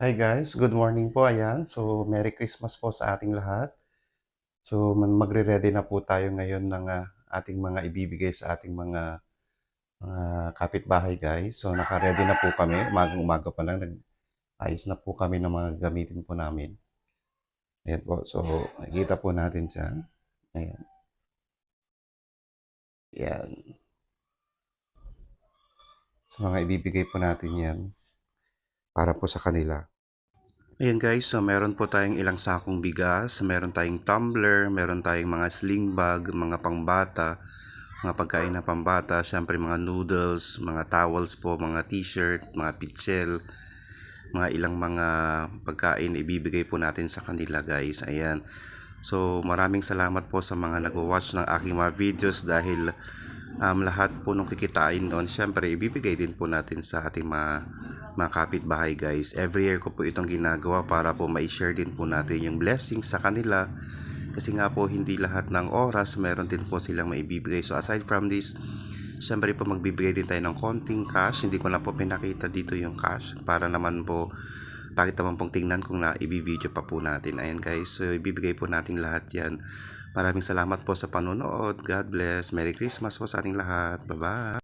Hi guys, good morning po. Ayan, so Merry Christmas po sa ating lahat. So magre-ready na po tayo ngayon ng ah, ating mga ibibigay sa ating mga mga kapitbahay guys. So naka-ready na po kami. Umagang umaga pa lang nag-ayos na po kami ng mga gamitin po namin. Ayan po. So nakikita po natin siya. Ayan. Ayan. So mga ibibigay po natin yan para po sa kanila. Ayan guys, so meron po tayong ilang sakong bigas, meron tayong tumbler, meron tayong mga sling bag, mga pangbata, mga pagkain na pambata, syempre mga noodles, mga towels po, mga t-shirt, mga pitchel, mga ilang mga pagkain ibibigay po natin sa kanila guys. Ayan. So maraming salamat po sa mga nagwa-watch ng aking mga videos dahil um, lahat po nung kikitain doon, syempre ibibigay din po natin sa ating mga, mga kapitbahay guys. Every year ko po itong ginagawa para po ma-share din po natin yung blessings sa kanila. Kasi nga po hindi lahat ng oras meron din po silang maibibigay. So aside from this, syempre po magbibigay din tayo ng konting cash. Hindi ko na po pinakita dito yung cash para naman po bakit naman pong tingnan kung na i-video pa po natin. Ayan guys, so ibibigay po natin lahat yan. Maraming salamat po sa panonood. God bless. Merry Christmas po sa ating lahat. Bye-bye.